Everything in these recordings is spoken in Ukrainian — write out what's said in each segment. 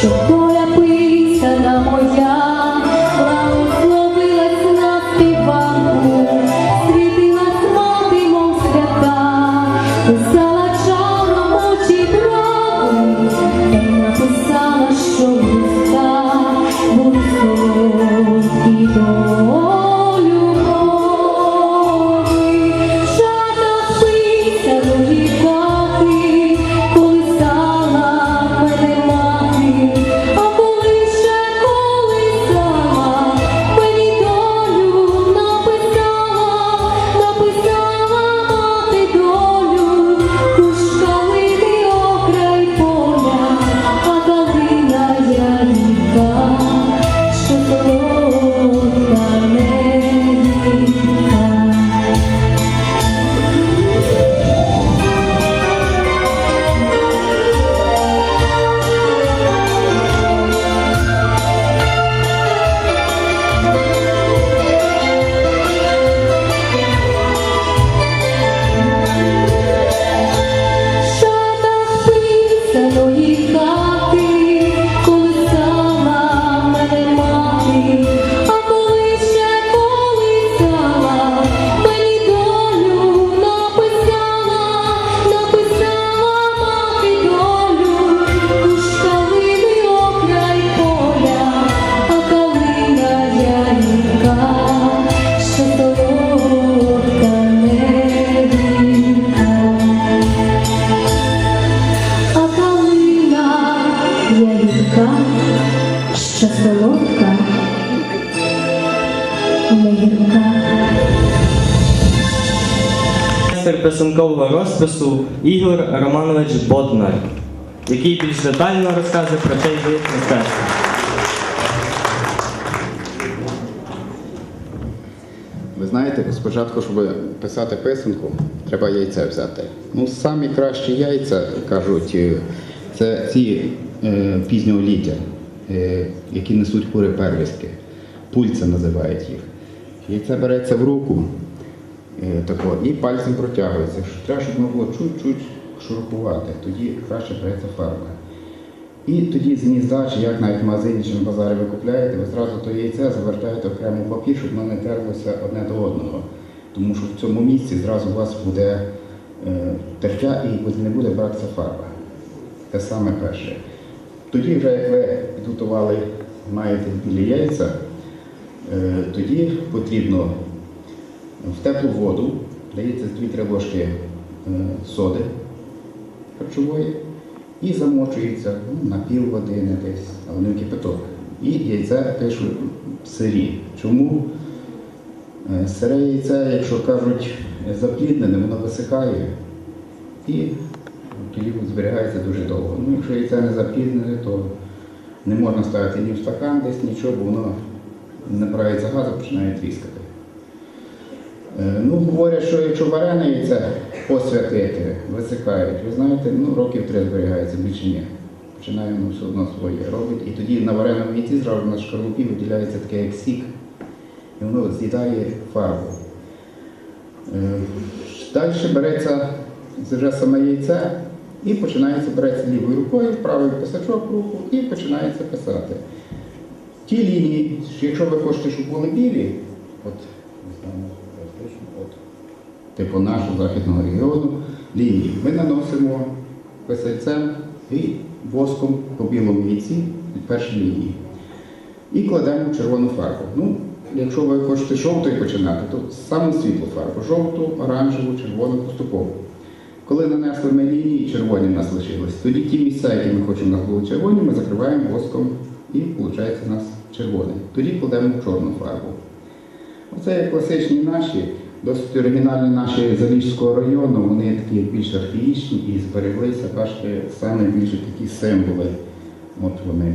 Syukur Майстер розпису Ігор Романович Боднар, який більш детально розкаже про цей вид мистецтва. Ви знаєте, спочатку, щоб писати писанку, треба яйце взяти. Ну, самі кращі яйця, кажуть, е, це ці е, пізнього ліття, е, які несуть кури первістки. Пульця називають їх. Яйце береться в руку тако, і пальцем протягується. Треба, щоб воно було чуть-чуть шурупувати, тоді краще береться фарба. І тоді з гнізда, як навіть в магазині чи на базарі ви купляєте, ви зразу то яйце завертаєте в папір, щоб воно не терлося одне до одного. Тому що в цьому місці зразу у вас буде е, тертя і не буде братися фарба. Те саме перше. Тоді, вже як ви підготували, маєте білі яйця, е, тоді потрібно в теплу воду дається 2-3 ложки е, соди харчової і замочується ну, на пів години десь, але не в кипяток. І яйця теж сирі. Чому? Е, Сире яйце, якщо кажуть, запліднене, воно висихає і тоді зберігається дуже довго. Ну, якщо яйце не запліднене, то не можна ставити ні в стакан десь, нічого, бо воно набирається газу, починає тріскати. Е, Ну, говорять, що якщо варене яйце посвятити, висихають, ви знаєте, ну, років три зберігається, більше ні. Починає все одно своє робить. І тоді на вареному яйці зразу на шкарлупі виділяється таке як сік, і воно з'їдає фарбу. Далі береться вже саме яйце і починається береться лівою рукою, правий писачок руку і починається писати. Ті лінії, якщо ви хочете, щоб були білі, от, не знаю, типу нашого західного регіону, лінії, ми наносимо писальцем і воском по білому яйці від першої лінії. І кладемо червону фарбу. Ну, якщо ви хочете жовтою починати, то саме світлу фарбу, жовту, оранжеву, червону поступово. Коли нанесли ми лінії, червоні в нас лишились, тоді ті місця, які ми хочемо, нас були червоні, ми закриваємо воском і виходить у нас червоний. Тоді кладемо чорну фарбу. Оце є класичні наші, досить оригінальні наші Заліжського району, вони такі більш архаїчні і збереглися, бачите, саме більше такі символи. От вони.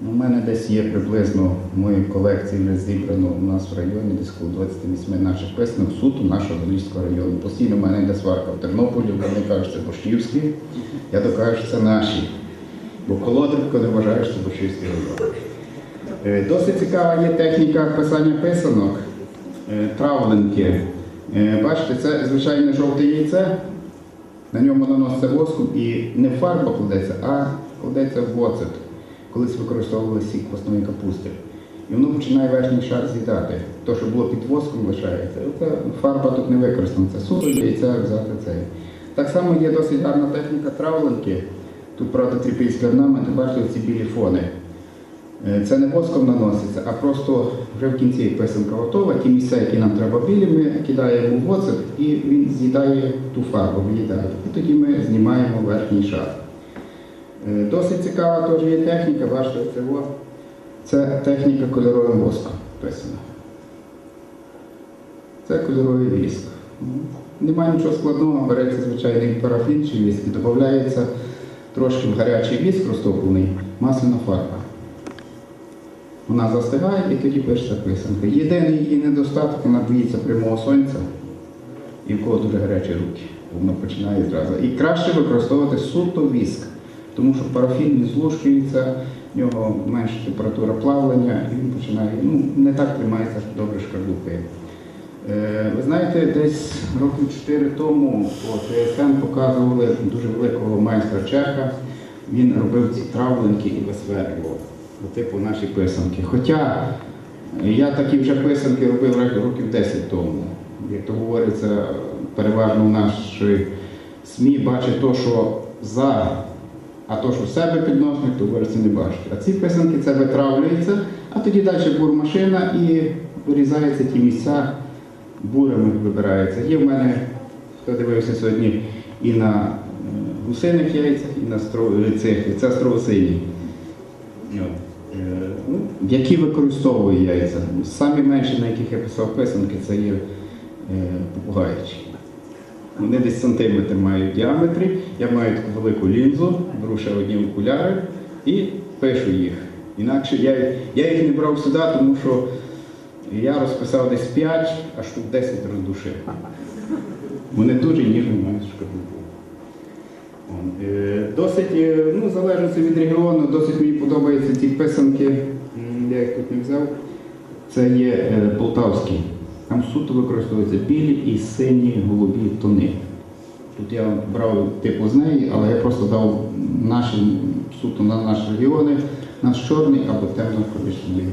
Ну, У мене десь є приблизно в моїй колекції вже зібрано у нас в районі десь коло 28 наших писанок суто нашого Заліжського району. Постійно в мене йде сварка в Тернополі, вони кажуть, це Бошківські, я докажу, що це наші. Бо колодривко не вважаю, що це Бошківський район. Е, Досить цікава є техніка писання писанок, травленки. Е, Бачите, це звичайне жовте яйце, на ньому наноситься воском і не фарба кладеться, а кладеться в оцет. Колись використовували сік постної капусти. І воно починає верхній шар з'їдати. То, що було під воском, лишається. Оце фарба тут не використана, це суто яйця взяти цей. Так само є досить гарна техніка травленки. Тут, правда, трипільський орнамент, бачите, ці білі фони. Е, Це не воском наноситься, а просто вже в кінці писанка готова. Ті місця, які нам треба білі, ми кидаємо в оцет і він з'їдає ту фарбу, виїдає. І тоді ми знімаємо верхній шар. Е, Досить цікава теж є техніка, бачите, це, це техніка кольоровим воском писана. Це кольоровий віск. Ну, Немає нічого складного, береться звичайний парафін чи віск і додається трошки в гарячий віск розтоплений, масляна фарба. Вона застигає і тоді пишеться писанка. Єдиний її недостаток, вона боїться прямого сонця і в кого дуже гарячі руки. Воно починає зразу. І краще використовувати суто віск, тому що парафін не злущується, в нього менша температура плавлення, і він починає, ну, не так тримається добре шкарлупи. Е, Ви знаєте, десь років 4 тому ТСН показували дуже великого майстра Чеха. Він робив ці травленки і висверлював, по типу наші писанки. Хоча я такі вже писанки робив років 10 тому. Як то говориться, переважно в нашій СМІ бачить то, що за, а то, що в себе підносить, то говориться не бачить. А ці писанки це витравлюється, а тоді далі бурмашина і вирізаються ті місця бурами вибирається. Є в мене, хто дивився сьогодні, і на е, гусиних яйцях, і на стро- цих, це стровосині. Е, Ну, які використовую яйця? Самі менші, на яких я писав писанки, це є е, попугаїчки. Вони десь сантиметр мають в діаметрі. Я маю таку велику лінзу, беру одні окуляри і пишу їх. Інакше я, я їх не брав сюди, тому що я розписав десь 5, а штук 10 роздушив. Вони дуже ніжно мають шкарлупу. Е, Досить, е, ну, залежно від регіону, досить мені подобаються ці писанки, я їх тут не взяв. Це є е, полтавські. Там суто використовуються білі і сині голубі тони. Тут я брав типу з неї, але я просто дав нашим суто на наші регіони, наш чорний або темно-коричневий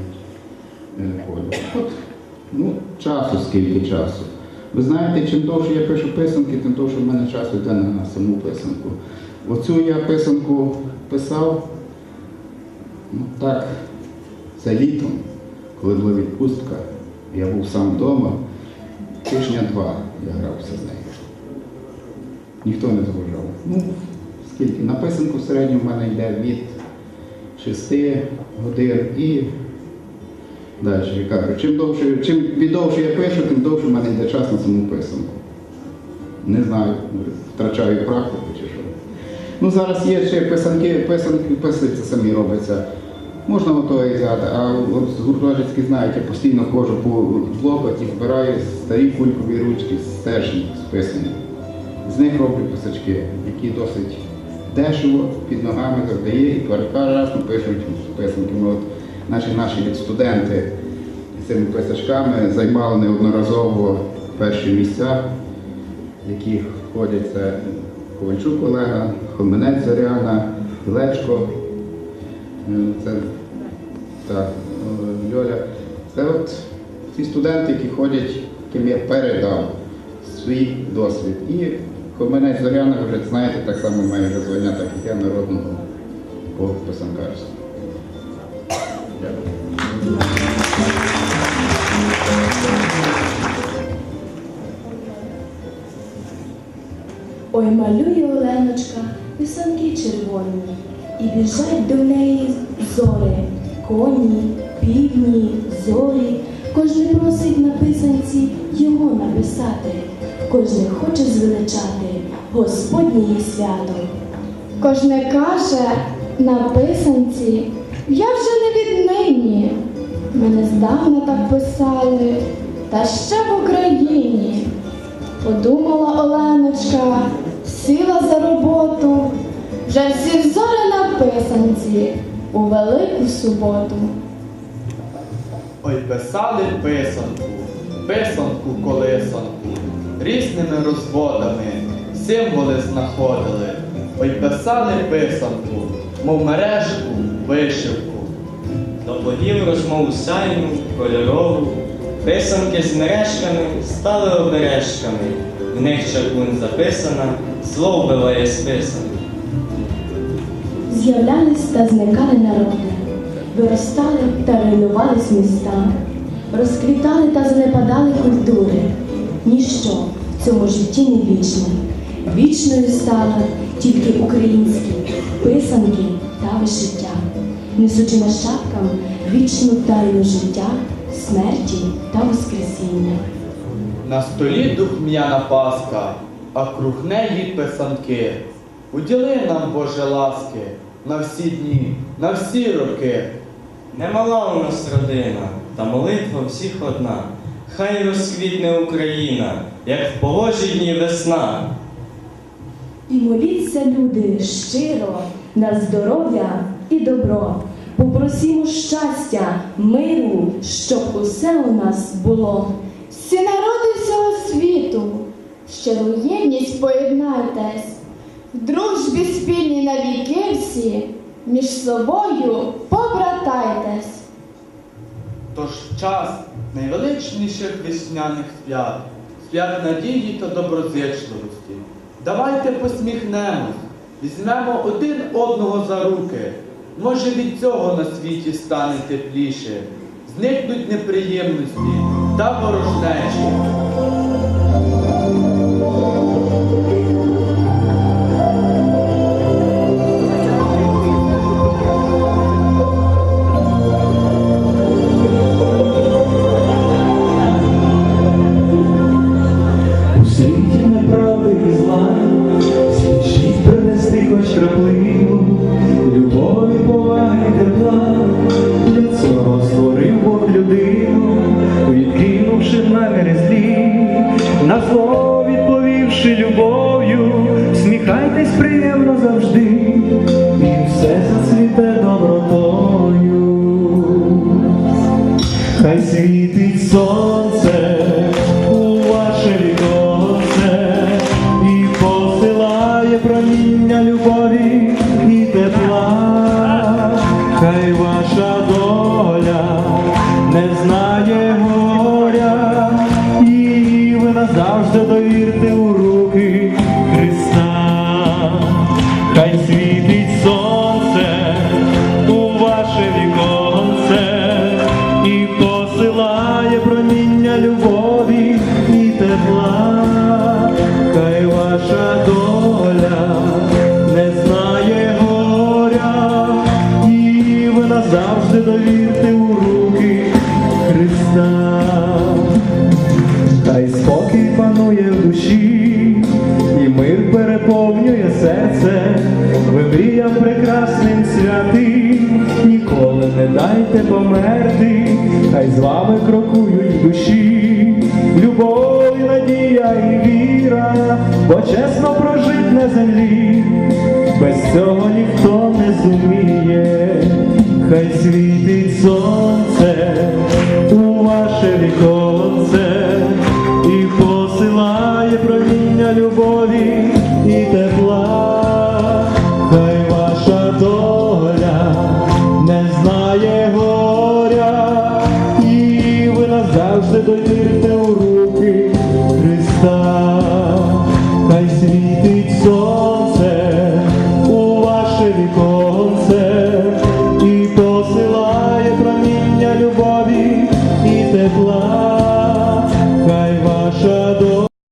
е, колір. От, ну, часу скільки часу. Ви знаєте, чим довше я пишу писанки, тим довше в мене часу йде на саму писанку. Оцю я писанку писав, ну так, це літом, коли була відпустка, я був сам вдома, тижня два я грався з нею. Ніхто не заважав. Ну, скільки? На писанку в середньому в мене йде від 6 годин і далі. Кажу, чим довше, чим бідовше я пишу, тим довше в мене йде час на саму писанку. Не знаю, втрачаю практику чи що. Ну зараз є ще писанки, писанки, писанки самі робляться. Можна готові взяти, а з гуртожитки знають, я постійно ходжу по блоках і збираю старі кулькові ручки, стержні списані. З них роблю писачки, які досить дешево під ногами завдає і перекарасно пишуть писанки. Ми от наші наші студенти цими писачками займали неодноразово перші місця, в яких входять це Ковальчук Олега, Хоменець Зоряна, Лечко. Е, Це так, е, Льоля. Це от ті студенти, які ходять, яким я передав свій досвід. І Хоменець Зоряна, вже знаєте, так само має вже звання, так як я народного по писанкарству. Ой, малює Оленочка писанки червоні, і біжать до неї зори, коні, півні, зорі. Кожен просить на писанці його написати, кожен хоче звеличати Господнє свято. Кожне каже на писанці, я вже віднині. Мене здавна так писали, та ще в Україні. Подумала Оленочка, сіла за роботу, вже всі взори на писанці у велику суботу. Ой, писали писанку, писанку колисанку, різними розводами, символи знаходили. Ой, писали писанку, мов мережку, вишивку. Плодів розмову сяйну, кольорову, писанки з мережками стали обережками. В них чаклун записана, слово вбиває списане. З'являлись та зникали народи, виростали та руйнувались міста, розквітали та занепадали культури. Ніщо в цьому житті не вічне. Вічною стала тільки українські писанки та вишиття, несучи нащадкам вічну тайну життя, смерті та воскресіння. На столі духм'яна паска, а круг неї писанки. Уділи нам, Боже ласки, на всі дні, на всі роки. Немала у нас родина, та молитва всіх одна. Хай розквітне Україна, як в погожі дні весна. І моліться, люди, щиро на здоров'я і добро. Попросімо щастя, миру, щоб усе у нас було. Всі народи всього світу, щиру єдність поєднайтесь, в дружбі спільній на віки всі, між собою побратайтесь. Тож час найвеличніших весняних свят, свят надії та доброзичливості. Давайте посміхнемось, візьмемо один одного за руки. Може від цього на світі стане тепліше, зникнуть неприємності та ворожнечі. Приємно завжди, і все зацвіте добротою. Хай світить сонце переповнює серце, ви мріям прекрасним святим, ніколи не дайте померти, хай з вами крокують душі, любов, надія і віра, бо чесно прожить на землі, без цього ніхто не зуміє, хай світить сонце у ваше віконце і посилає проміння любові